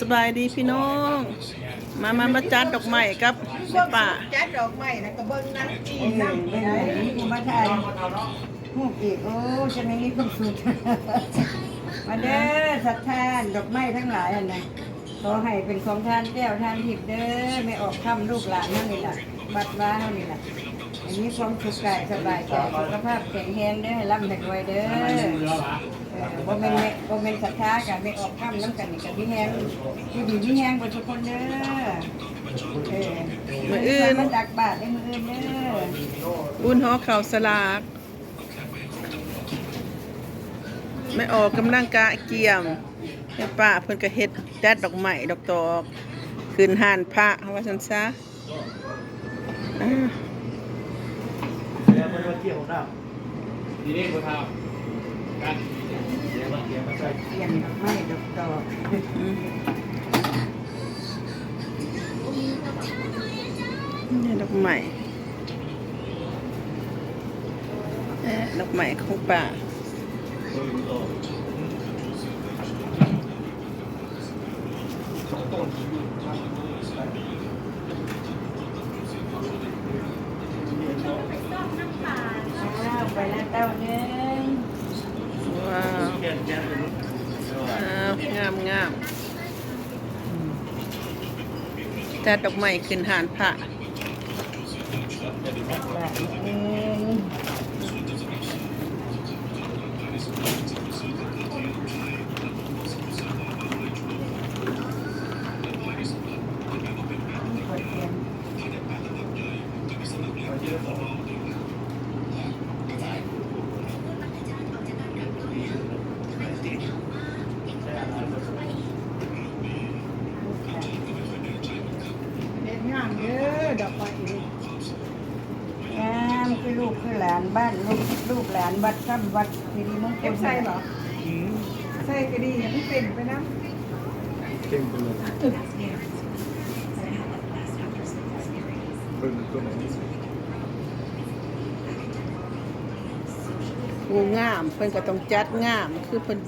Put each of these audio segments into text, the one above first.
สบายดีพี่น้อง มามามาจัดดอกไม้ครับป่าจัดดอกไม้นะก็เบิ่งนั่งจีเออนั่งไม่ไหนมาทานหูกอีกโอ้จะไม่มีความสุขมาเด้อศรัทธานดอกไม้ทั้งหลายอันนะขอให้เป็นของท่านแก้วท่านทิพย์เด้อไม่ออกค่ำลูกหลานนั่นนี่แหละบัดว้าเท่านี่ล่ะอันนี้ความสุขกายสบายใจสุขภาพแข็งแรงเด้อให้ร่ำให้รวยเด้อ บ่แม่นแม่บ่แม่นศรัทธากันไม่ออกคำน้ำกันนี่กันพี่แฮงอยู่ดีพี่แฮงบ่ทุกคนเด้อเออมืออื่นมันตักบาทได้มืออื่นเด้ออุ่นหอข่าวสลาก ไม่ออกกำลังกะเกี่ยมแม่ป้าเพิ่นก็เฮ็ดจัดดอกไม้ดอกตอกขึ้นห่านพระว่าซั่นซะอ่าแล้วมันมาเกี่ยวของเราดีนี่คุณทำกันเดี๋ยวมาเกี่ยวมาใส่ เปลี่ยนดอกไม้ดอกดอกนี่ดอกไม้เอ๊ะดอกไม้ของป้าอ้าวไปแล้วเต้าเนึง ว้าว เกี่ยวแก้มเป็น อ้าวงามงาม จัดดอกไม้ขึ้นหานพระเดี๋ยนเด็ดงามเด้อดอกไม้นี่งามคือลูกคือหลานบ้านลูกลูกหลานวัดซ้ำวัดสิริมงคลเก็บใส่เหรอใส่ก็ดีอย่าไม่เป็นไปนะเก่งไปเลยเป็นตัวไหนงูงาม เพิ่นก็ต้องจัดงาม คือเพิ่น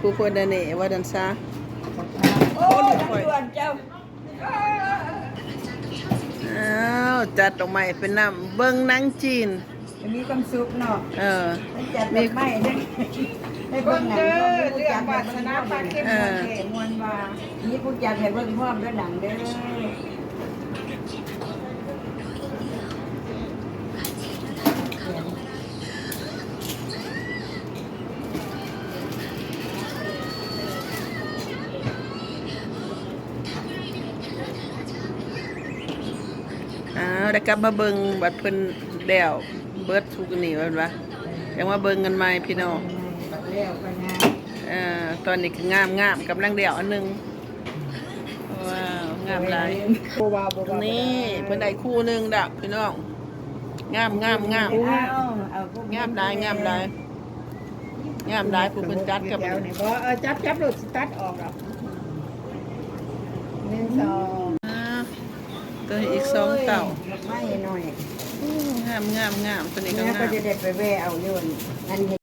ผู้เพิ่นได้แน่ว่าดันซะโอ้ยด่วนเจ้าอ้าว จัดดอกไม้เป็นน้ำเบิ่งหนังจีนจะมีความสุขเนาะเออมันจัดดอกไม้ได้ได้เบิ่เบิ่งงหนังเด้อพร้อมเรื่ด้อวงยวาผู้สจัดนาปลาเข้มเอมวอนเทมวนว่านี่ผู้จัดให้เบิ่งพร้อมด้วยหนังเด้อ อ้าวแล้กลับมาเบิงบัดเพิ่นแล้วเบิดทุกนี่ว่าว่ายังมาเบิงกันใหม่พี่น้องบัดแล้วไปงานเอ่อตอนนี้คืองามงามกำลังเดี่ยวอันหนึงว้าวงามหลายบ่ว่าบ่ว่านี่เพิ่นได้คู่หนึงดักพี่น้องงามงามงามเอาเอาพวกงามหลายงามหลายงามหลายผู้เพิ่นจัดกับเดี๋ยวนี่บ่เออจับจับรถสตาร์ทออกหรอกหนึ่งสอง ตัวอีกสองเต่าไม่หน่อยอู้งามงามงามตัวนี้ก็เนี่ยงาก็มจะได้ไปแวะเอาโยนนั่น